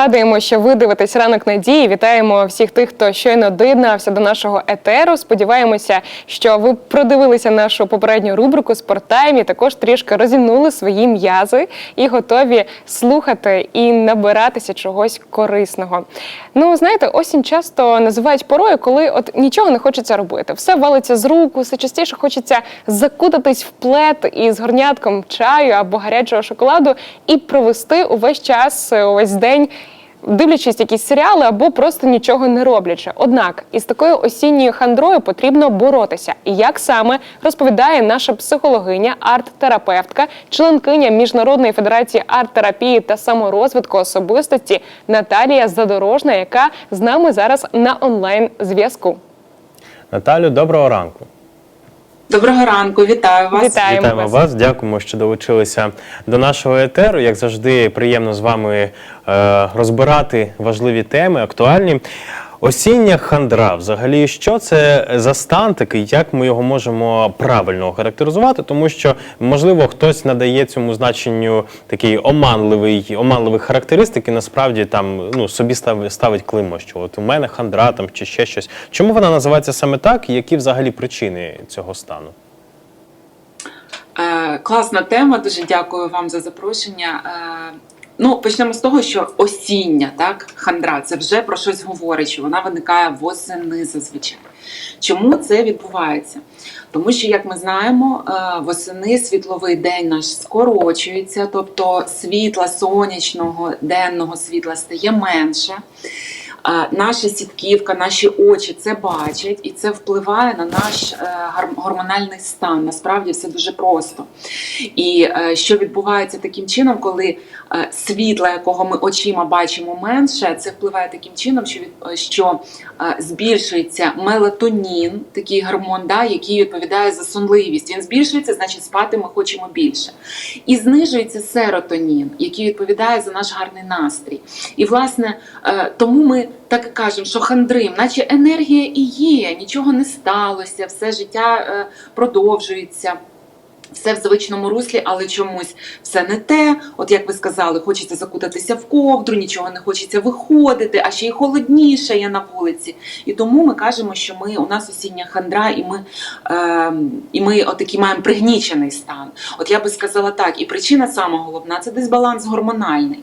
Нагадуємо, що ви дивитесь ранок надії. Вітаємо всіх тих, хто щойно доєднався до нашого етеру. Сподіваємося, що ви продивилися нашу попередню рубрику «Спорттайм» і також трішки розімнули свої м'язи і готові слухати і набиратися чогось корисного. Ну, знаєте, осінь часто називають порою, коли от нічого не хочеться робити. Все валиться з рук, все частіше хочеться закутатись в плед із горнятком чаю або гарячого шоколаду і провести увесь час, увесь день. Дивлячись якісь серіали або просто нічого не роблячи. Однак із такою осінньою хандрою потрібно боротися. І як саме розповідає наша психологиня, арт-терапевтка, членкиня Міжнародної федерації арт-терапії та саморозвитку особистості Наталія Задорожна, яка з нами зараз на онлайн зв'язку. Наталю, доброго ранку. Доброго ранку, вітаю вас. Вітаємо Вітаємо вас. вас. Дякуємо, що долучилися до нашого етеру. Як завжди, приємно з вами е, розбирати важливі теми, актуальні. Осіння хандра, взагалі, що це за стан такий, як ми його можемо правильно охарактеризувати, тому що можливо хтось надає цьому значенню такий оманливий, оманливі характеристики, насправді там ну собі став, ставить климо, що от у мене хандра там чи ще щось. Чому вона називається саме так? І які взагалі причини цього стану? Е, класна тема. Дуже дякую вам за запрошення. Е, ну, почнемо з того, що осіння, так, хандра, це вже про щось говорить, що вона виникає восени зазвичай. Чому це відбувається? Тому що, як ми знаємо, е, восени світловий день наш скорочується, тобто світла сонячного денного світла стає менше. Наша сітківка, наші очі це бачать, і це впливає на наш е, гормональний стан. Насправді все дуже просто. І е, що відбувається таким чином, коли світла, якого ми очима бачимо менше, це впливає таким чином, що від е, що е, збільшується мелатонін, такий гормон, да, який відповідає за сонливість. Він збільшується, значить спати ми хочемо більше. І знижується серотонін, який відповідає за наш гарний настрій. І власне е, тому ми так кажемо, що хандрим, наче енергія і є, нічого не сталося, все життя е, продовжується. Все в звичному руслі, але чомусь все не те. От як ви сказали, хочеться закутатися в ковдру, нічого не хочеться виходити, а ще й холодніше є на вулиці. І тому ми кажемо, що ми у нас осіння хандра, і ми, е, і ми отакий маємо пригнічений стан. От я би сказала так, і причина сама головна це дисбаланс гормональний.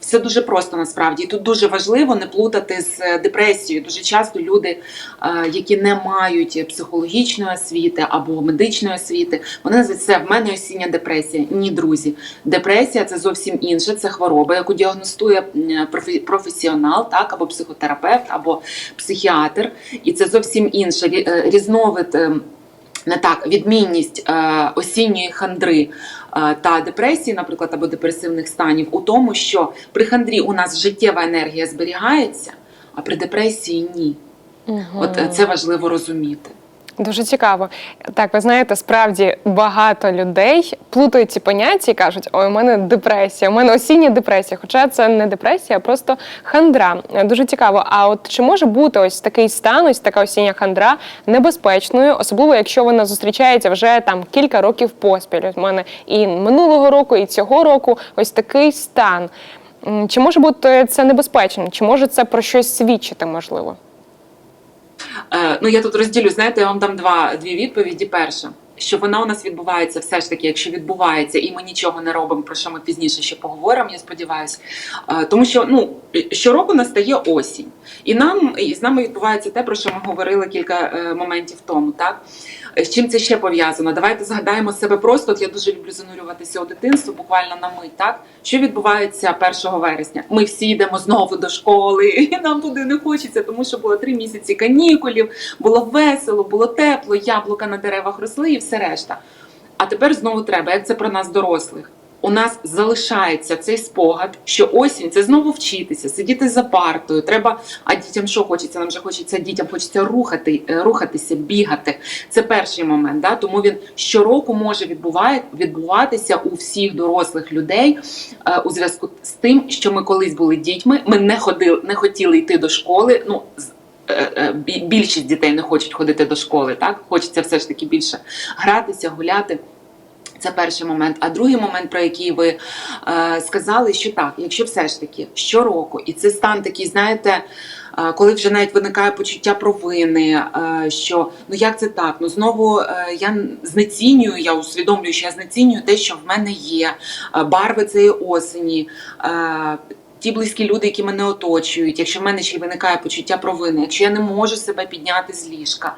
Все дуже просто насправді. І тут дуже важливо не плутати з е, депресією. Дуже часто люди, е, які не мають психологічної освіти або медичної освіти, вони називають це в мене осіння депресія. Ні, друзі, депресія це зовсім інше. Це хвороба, яку діагностує професіонал, так або психотерапевт, або психіатр. І це зовсім інше е, різновид. е, не так, відмінність осінньої хандри та депресії, наприклад, або депресивних станів, у тому, що при хандрі у нас життєва енергія зберігається, а при депресії ні. От е, це важливо розуміти. Дуже цікаво. Так, ви знаєте, справді багато людей плутають ці поняття і кажуть, ой, у мене депресія, у мене осіння депресія. Хоча це не депресія, а просто хандра. Дуже цікаво. А от чи може бути ось такий стан, ось така осіння хандра небезпечною, особливо якщо вона зустрічається вже там кілька років поспіль? У мене і минулого року, і цього року ось такий стан. Чи може бути це небезпечним? Чи може це про щось свідчити, можливо? Е, ну я тут розділю, знаєте, я вам дам два дві відповіді. Перша, що вона у нас відбувається, все ж таки, якщо відбувається, і ми нічого не робимо, про що ми пізніше ще поговоримо, я сподіваюся. Е, тому що ну щороку настає осінь, і нам і з нами відбувається те, про що ми говорили кілька е, моментів тому, так. З чим це ще пов'язано? Давайте згадаємо себе просто. От я дуже люблю занурюватися у дитинство, буквально на мить. Так що відбувається 1 вересня? Ми всі йдемо знову до школи, і нам туди не хочеться, тому що було три місяці канікулів, було весело, було тепло, яблука на деревах росли і все решта. А тепер знову треба, як це про нас дорослих. У нас залишається цей спогад, що осінь це знову вчитися, сидіти за партою. Треба, а дітям що хочеться? Нам вже хочеться дітям, хочеться рухати, е, рухатися, бігати. Це перший момент. Да? Тому він щороку може відбуватися у всіх дорослих людей е, у зв'язку з тим, що ми колись були дітьми. Ми не ходили, не хотіли йти до школи. Ну е, бі- більшість дітей не хочуть ходити до школи. Так хочеться все ж таки більше гратися, гуляти. Це перший момент. А другий момент, про який ви е, сказали, що так, якщо все ж таки щороку, і це стан такий, знаєте, е, коли вже навіть виникає почуття провини, е, що ну як це так? Ну знову е, я знецінюю, я усвідомлюю, що я знецінюю те, що в мене є, е, барви цієї осені. Е, Ті близькі люди, які мене оточують, якщо в мене ще й виникає почуття провини, якщо я не можу себе підняти з ліжка,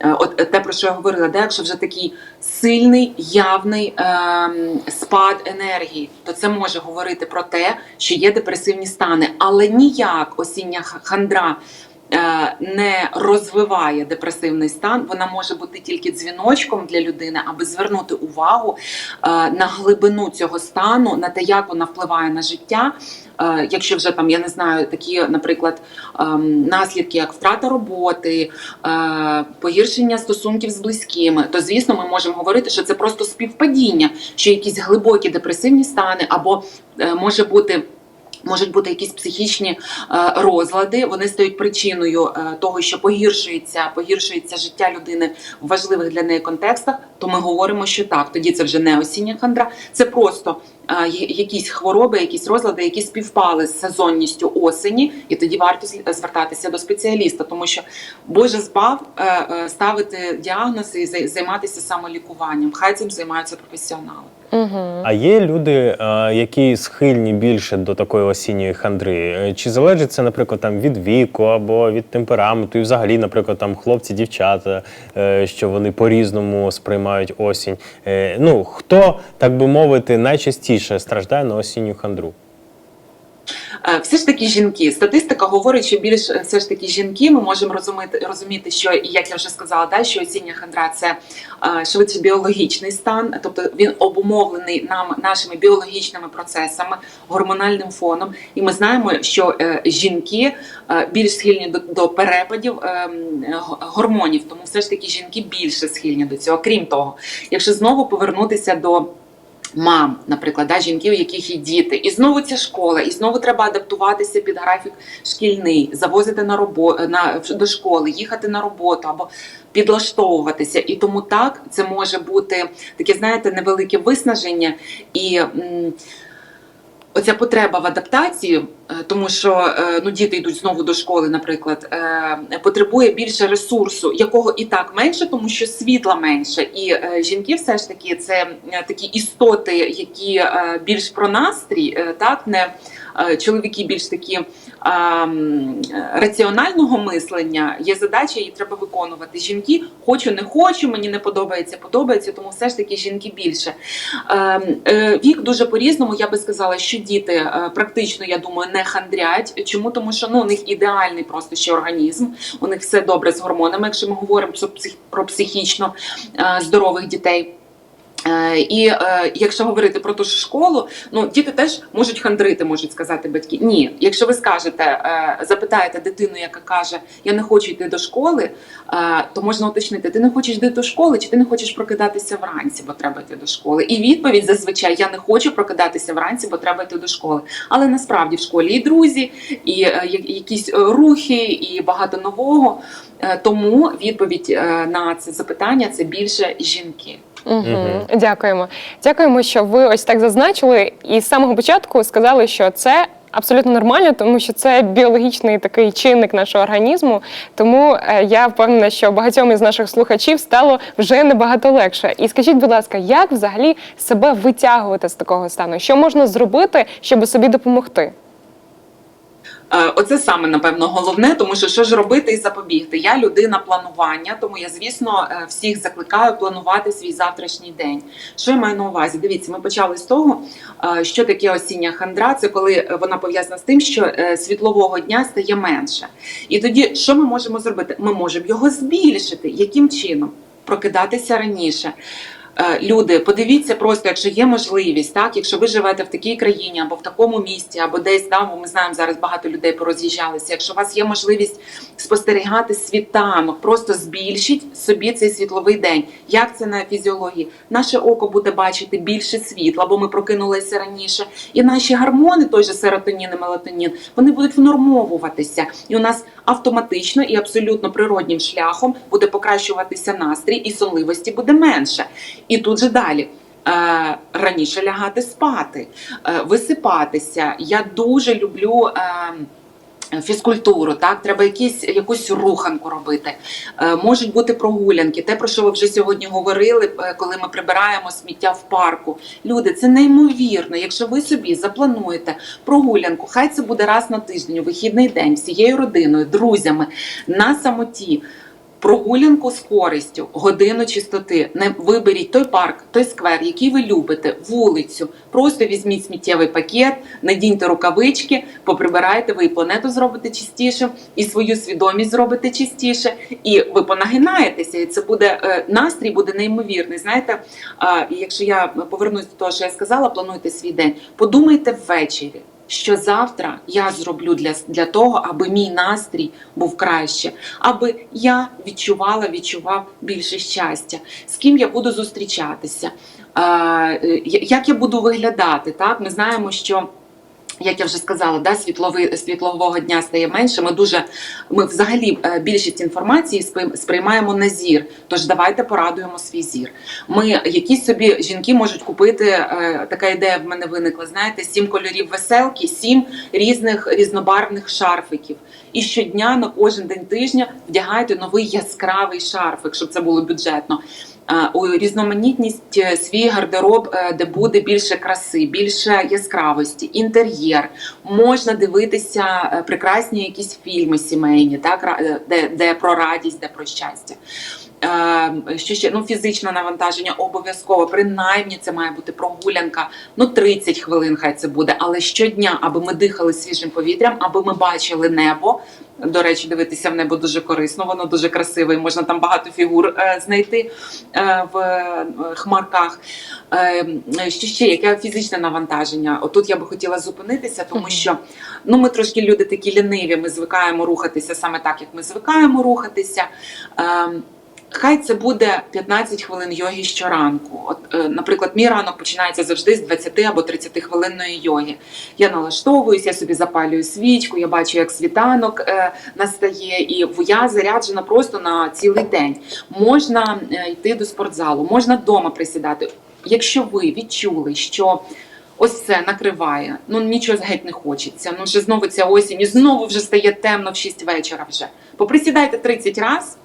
Е, от те, про що я говорила, де якщо вже такий сильний явний ем, спад енергії, то це може говорити про те, що є депресивні стани, але ніяк осіння хандра. Е, Не розвиває депресивний стан, вона може бути тільки дзвіночком для людини, аби звернути увагу е, на глибину цього стану, на те, як вона впливає на життя. Е, Якщо вже там я не знаю, такі, наприклад, ем, наслідки, як втрата роботи, погіршення стосунків з близькими, то звісно, ми можемо говорити, що це просто співпадіння, що якісь глибокі депресивні стани, або може бути. Можуть бути якісь психічні е, розлади, вони стають причиною е, того, що погіршується, погіршується життя людини в важливих для неї контекстах. То ми говоримо, що так, тоді це вже не осіння хандра, це просто е, якісь хвороби, якісь розлади, які співпали з сезонністю осені, і тоді варто звертатися до спеціаліста, тому що Боже збав ставити діагнози і займатися самолікуванням. Хай цим займаються професіонали. А є люди, е, які схильні більше до такої осінньої хандри? Е, Чи залежить це, наприклад, там від віку або від темпераменту, і взагалі, наприклад, там хлопці, дівчата, е, що вони по-різному сприймають осінь? Ну хто, так би мовити, найчастіше страждає на осінню хандру? Е, Все ж таки жінки. Статистика говорить, що більш е, все ж таки жінки ми можемо розуміти, розуміти, що як я вже сказала, да, що осіння хандра це е, швидше біологічний стан, тобто він обумовлений нам нашими біологічними процесами, гормональним фоном. І ми знаємо, що жінки більш схильні до, до перепадів е, м, г- гормонів, тому все ж таки жінки більше схильні до цього. Крім того, якщо знову повернутися до мам, наприклад, да, жінки, у яких є діти, і знову ця школа, і знову треба адаптуватися під графік шкільний, завозити на робо на до школи, їхати на роботу або підлаштовуватися. І тому так це може бути таке, знаєте, невелике виснаження і. м, Оця потреба в адаптації, е, тому що е, ну діти йдуть знову до школи, наприклад, е, потребує більше ресурсу, якого і так менше, тому що світла менше. І жінки, все ж таки, це такі істоти, які більш про настрій, так не чоловіки більш такі раціонального мислення. Є задача, її треба виконувати. Жінки хочу, не хочу, мені не подобається, подобається, тому все ж таки жінки більше. Е, е, Вік дуже по-різному. Я би сказала, що діти е, практично, я думаю, не хандрять. Чому? Тому що ну, у них ідеальний просто ще організм, у них все добре з гормонами, якщо ми говоримо про психічно е, здорових дітей. Е, І е, якщо говорити про ту ж школу, ну діти теж можуть хандрити, можуть сказати батьки. Ні, якщо ви скажете, е, запитаєте дитину, яка каже, я не хочу йти до школи, то можна уточнити, ти не хочеш йти до школи, чи ти не хочеш прокидатися вранці, бо треба йти до школи. І відповідь зазвичай я не хочу прокидатися вранці, бо треба йти до школи. Але насправді в школі і друзі, і якісь рухи, і багато нового. Тому відповідь на це запитання це більше жінки. Угу. Дякуємо. Дякуємо, що ви ось так зазначили і з самого початку сказали, що це. Абсолютно нормально, тому що це біологічний такий чинник нашого організму. Тому е, я впевнена, що багатьом із наших слухачів стало вже набагато легше. І скажіть, будь ласка, як взагалі себе витягувати з такого стану? Що можна зробити, щоб собі допомогти? Е, Оце саме напевно головне, тому що що ж робити і запобігти. Я людина планування, тому я, звісно, е, всіх закликаю планувати свій завтрашній день. Що я маю на увазі? Дивіться, ми почали з того, е, що таке осіння хандра. Це коли вона пов'язана з тим, що світлового дня стає менше. І тоді, що ми можемо зробити? Ми можемо його збільшити. Яким чином? Прокидатися раніше. Е, Люди, подивіться просто, якщо є можливість, так якщо ви живете в такій країні або в такому місті, або десь там, бо ми знаємо зараз багато людей пороз'їжджалися. Якщо у вас є можливість спостерігати світанок, просто збільшіть собі цей світловий день. Як це на фізіології? Наше око буде бачити більше світла, бо ми прокинулися раніше, і наші гормони, той же серотонін і мелатонін, вони будуть внормовуватися, і у нас автоматично і абсолютно природнім шляхом буде покращуватися настрій, і сонливості буде менше. І тут же далі. Е, раніше лягати спати, е, висипатися. Я дуже люблю. Е, Фізкультуру, так, треба якісь, якусь руханку робити. Е, можуть бути прогулянки. Те, про що ви вже сьогодні говорили, е, коли ми прибираємо сміття в парку. Люди, це неймовірно. Якщо ви собі заплануєте прогулянку, хай це буде раз на тиждень, у вихідний день, всією родиною, друзями, на самоті. Прогулянку з користю, годину чистоти. Не виберіть той парк, той сквер, який ви любите, вулицю. Просто візьміть сміттєвий пакет, надіньте рукавички, поприбирайте, ви і планету зробите чистіше, і свою свідомість зробите чистіше, і ви понагинаєтеся, і це буде е, настрій буде неймовірний. Знаєте, якщо я повернусь до того, що я сказала, плануйте свій день. Подумайте ввечері. Що завтра я зроблю для, для того, аби мій настрій був краще, аби я відчувала, відчував більше щастя, з ким я буду зустрічатися, е, як я буду виглядати. Так, ми знаємо, що. Як я вже сказала, да, світловий світлового дня стає менше. Ми дуже ми взагалі е, більшість інформації сприймаємо на зір. Тож давайте порадуємо свій зір. Ми якісь собі жінки можуть купити. е, Така ідея в мене виникла. Знаєте, сім кольорів веселки, сім різних різнобарвних шарфиків. І щодня на кожен день тижня вдягайте новий яскравий шарфик, щоб це було бюджетно. Е, різноманітність е, свій гардероб, е, де буде більше краси, більше яскравості, інтер'єр. Можна дивитися прекрасні якісь фільми сімейні, так де, де про радість, де про щастя. Е, Що ще ну фізичне навантаження обов'язково. Принаймні це має бути прогулянка. Ну 30 хвилин хай це буде, але щодня, аби ми дихали свіжим повітрям, аби ми бачили небо. До речі, дивитися в небо дуже корисно, воно дуже красиве, і можна там багато фігур е, знайти е, в е, хмарках. Е, що ще яке фізичне навантаження? Отут я би хотіла зупинитися, тому що ну ми трошки люди такі ліниві. Ми звикаємо рухатися саме так, як ми звикаємо рухатися. Е, Хай це буде 15 хвилин йоги щоранку. От, е, наприклад, мій ранок починається завжди з 20 або 30 хвилинної йоги. Я налаштовуюсь, я собі запалюю свічку, я бачу, як світанок е, настає, і я заряджена просто на цілий день. Можна е, йти до спортзалу, можна вдома присідати. Якщо ви відчули, що ось це накриває, ну нічого геть не хочеться. Ну вже знову ця осінь, і знову вже стає темно в 6 вечора. Вже поприсідайте 30 разів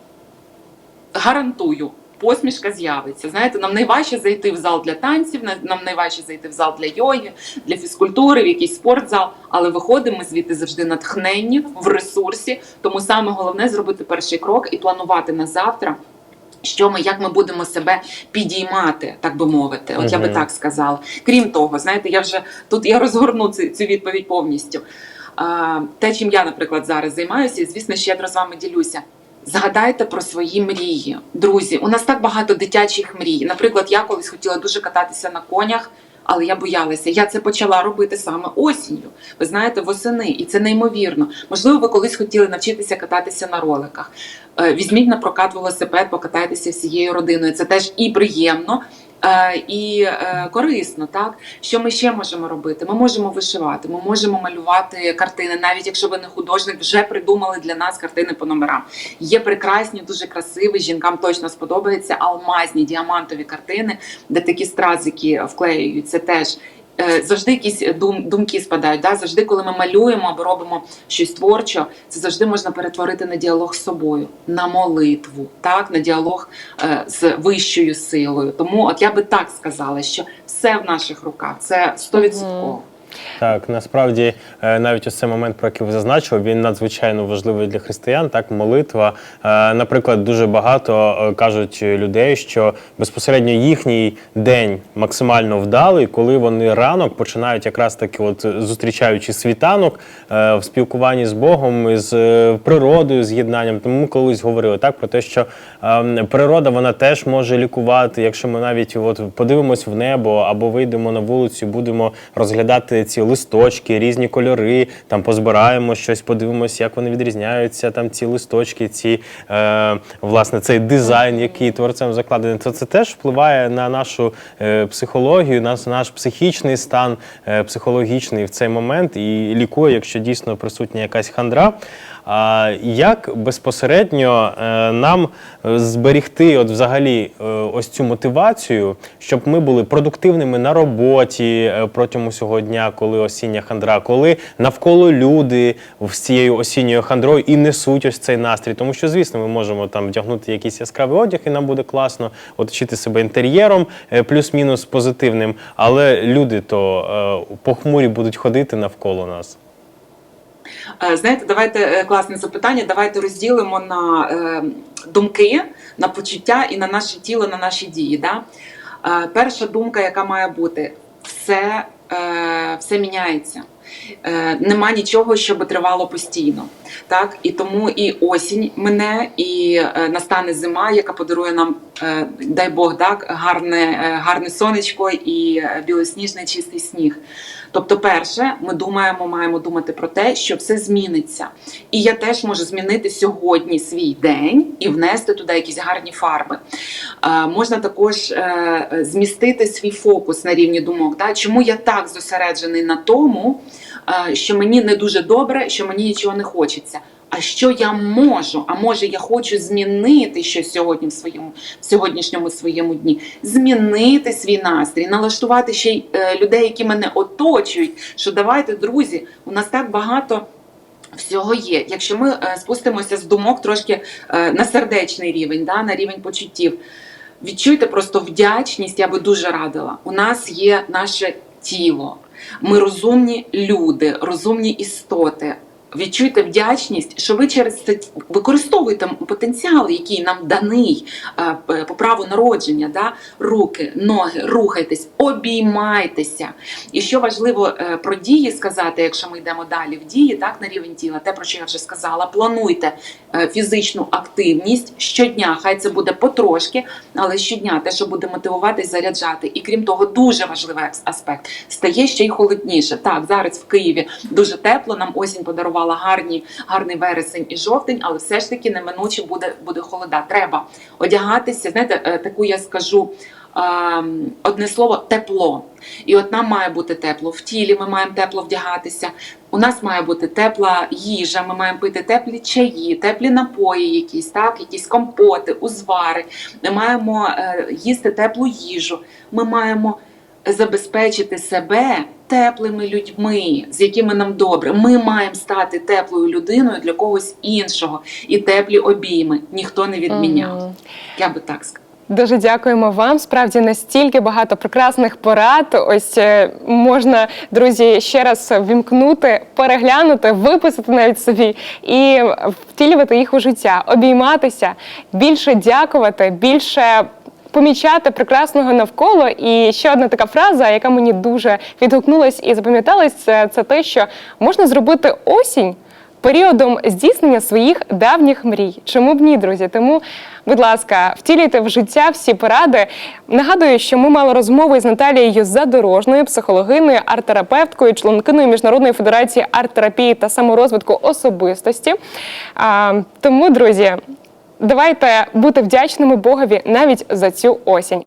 гарантую. Посмішка з'явиться. Знаєте, нам найважче зайти в зал для танців, на- нам найважче зайти в зал для йоги, для фізкультури, в якийсь спортзал. Але виходимо ми звідти завжди натхненні в ресурсі. Тому саме головне зробити перший крок і планувати на завтра. Що ми, як ми будемо себе підіймати, так би мовити, от я би так сказала. Крім того, знаєте, я вже тут я розгорну цю, цю відповідь повністю. А, те, чим я, наприклад, зараз займаюся, і звісно, щедро з вами ділюся. Згадайте про свої мрії, друзі. У нас так багато дитячих мрій. Наприклад, я колись хотіла дуже кататися на конях, але я боялася. Я це почала робити саме осінню. Ви знаєте, восени, і це неймовірно. Можливо, ви колись хотіли навчитися кататися на роликах. Е, Візьміть на прокат велосипед, покатайтеся всією родиною. Це теж і приємно. Е, І е, корисно, так що ми ще можемо робити? Ми можемо вишивати, ми можемо малювати картини, навіть якщо ви не художник, вже придумали для нас картини по номерам. Є прекрасні, дуже красиві. Жінкам точно сподобаються алмазні діамантові картини, де такі стразики вклеюються теж. Е, Завжди якісь дум, думки спадають. Да? Завжди, коли ми малюємо або робимо щось творчо, це завжди можна перетворити на діалог з собою, на молитву, так на діалог е, з вищою силою. Тому, от я би так сказала, що все в наших руках, це стовідсотково. Так, насправді е, навіть ось цей момент, про який ви зазначили, він надзвичайно важливий для християн. Так, молитва. Е, Наприклад, дуже багато е, кажуть людей, що безпосередньо їхній день максимально вдалий, коли вони ранок починають якраз таки, от зустрічаючи світанок в спілкуванні з Богом, з природою, з єднанням. Тому колись говорили так про те, що е, природа вона теж може лікувати, якщо ми навіть от подивимось в небо або вийдемо на вулицю, будемо розглядати ці листочки, різні кольори, там позбираємо щось, подивимося, як вони відрізняються. Там ці листочки, ці е, власне цей дизайн, який творцем закладений, то це теж впливає на нашу е, психологію, на наш психічний стан, е, психологічний в цей момент і лікує, якщо дійсно присутня якась хандра. А як безпосередньо е, нам е, зберігти от взагалі е, ось цю мотивацію, щоб ми були продуктивними на роботі протягом усього дня, коли осіння хандра, коли навколо люди з цією осінньою хандрою і несуть ось цей настрій. Тому що, звісно, ми можемо там вдягнути якийсь яскравий одяг, і нам буде класно оточити себе інтер'єром, плюс-мінус позитивним. Але люди то похмурі будуть ходити навколо нас. Е, Знаєте, давайте е, класне запитання. Давайте розділимо на е, думки, на почуття і на наше тіло, на наші дії. Да? Перша думка, яка має бути, все, все міняється. Нема нічого, щоб тривало постійно. Так? І тому і осінь мине, і настане зима, яка подарує нам, дай Бог, так, гарне, е, гарне сонечко і е, білосніжний чистий сніг. Тобто, перше, ми думаємо, маємо думати про те, що все зміниться. І я теж можу змінити сьогодні свій день і внести туди якісь гарні фарби. Е, можна також е, змістити свій фокус на рівні думок. Да? Чому я так зосереджений на тому, е, що мені не дуже добре, що мені нічого не хочеться. А що я можу? А може я хочу змінити щось сьогодні в своєму в сьогоднішньому своєму дні, змінити свій настрій, налаштувати ще й е, людей, які мене оточують. Що давайте, друзі, у нас так багато. Всього є. Якщо ми е, спустимося з думок трошки е, на сердечний рівень, да, на рівень почуттів, відчуйте просто вдячність, я би дуже радила. У нас є наше тіло. Ми розумні люди, розумні істоти. Відчуйте вдячність, що ви через це використовуєте потенціал, який нам даний е, по праву народження. Да? Руки, ноги, рухайтесь, обіймайтеся. І що важливо е, про дії сказати, якщо ми йдемо далі в дії, так на рівень тіла, те про що я вже сказала, плануйте е, фізичну активність щодня. Хай це буде потрошки, але щодня те, що буде мотивувати, заряджати. І крім того, дуже важливий аспект стає ще й холодніше. Так, зараз в Києві дуже тепло. Нам осінь подарувала гарні, гарний вересень і жовтень, але все ж таки неминуче буде, буде холода. Треба одягатися. Знаєте, е, таку я скажу. ем, Одне слово тепло. І от нам має бути тепло в тілі, ми маємо тепло вдягатися. У нас має бути тепла їжа, ми маємо пити теплі чаї, теплі напої, якісь, так, якісь компоти, узвари. Ми маємо е, їсти теплу їжу. Ми маємо забезпечити себе теплими людьми, з якими нам добре. Ми маємо стати теплою людиною для когось іншого. І теплі обійми ніхто не відміняв. Мгм. Я би так сказала. Дуже дякуємо вам. Справді настільки багато прекрасних порад. Ось е, можна, друзі, ще раз вімкнути, переглянути, виписати навіть собі і втілювати їх у життя, обійматися, більше дякувати, більше. Помічати прекрасного навколо, і ще одна така фраза, яка мені дуже відгукнулась і запам'яталась, це, це те, що можна зробити осінь періодом здійснення своїх давніх мрій. Чому б ні, друзі? Тому, будь ласка, втілюйте в життя всі поради. Нагадую, що ми мали розмову із Наталією Задорожною, психологиною, арт-терапевткою, членкиною Міжнародної федерації арт-терапії та саморозвитку особистості. А, тому, друзі, давайте бути вдячними Богові навіть за цю осінь.